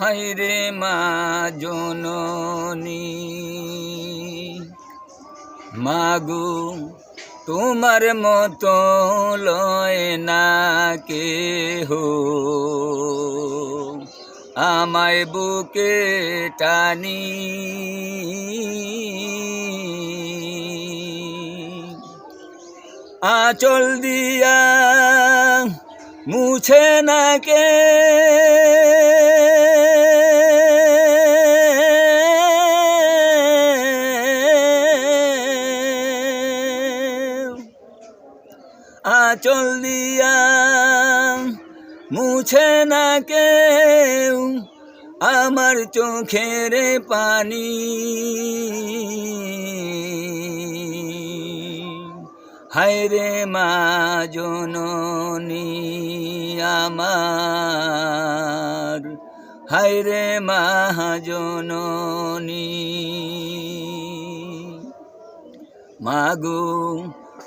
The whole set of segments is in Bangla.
হাইরে মা জননী। মাগু, তোমার মতো লয় না কে হো আমায় বুকে টানি। আচল দিয়া মুছে না কে? আচল দিয়া মুছে না কেউ আমার চোখের পানি। হায়রে মা জননী আমার হায়রে মা জননী। মাগো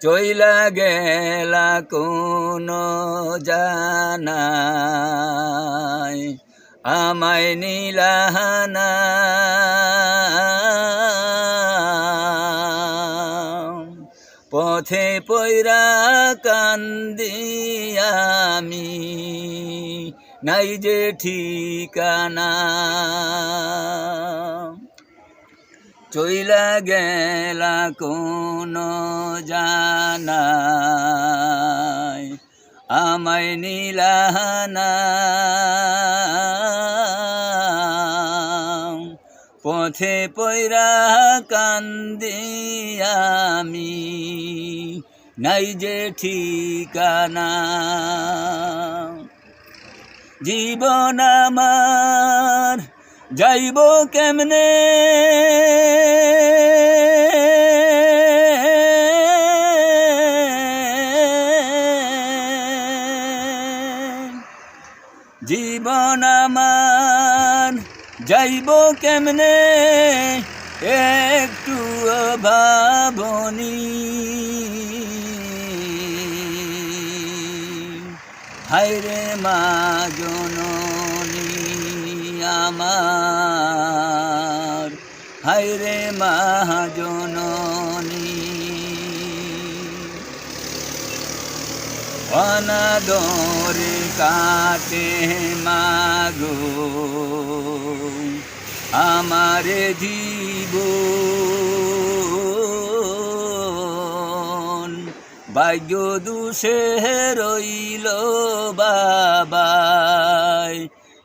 চইলা গেলা কোন জানাই আমায় নীলাহানা পথে পৈরা কান্দি আমি নাই যে ঠিকানা। চইলা গেলা কোন জানাই, আমায় নীলাহানা। পথে পৈরা কান্দি আমি, নাই যে ঠিকানা। জীবন আমার যাইব কেমনে? জীবন আমার যাইব কেমনে? একটু ভাবনি হায়রে মা জননী। আমার। হায়রে মা জননী অনাদরে কাটে মাগো। আমারে জীব ভাগ্য দুষে রইল বাবাই।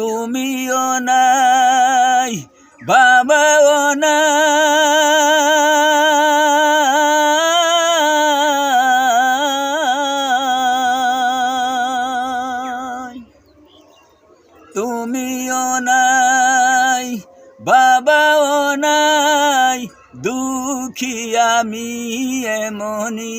তুমিও নাই বাবাও নাই। তুমিও নাই বাবাও নাই দুঃখী আমি এমনি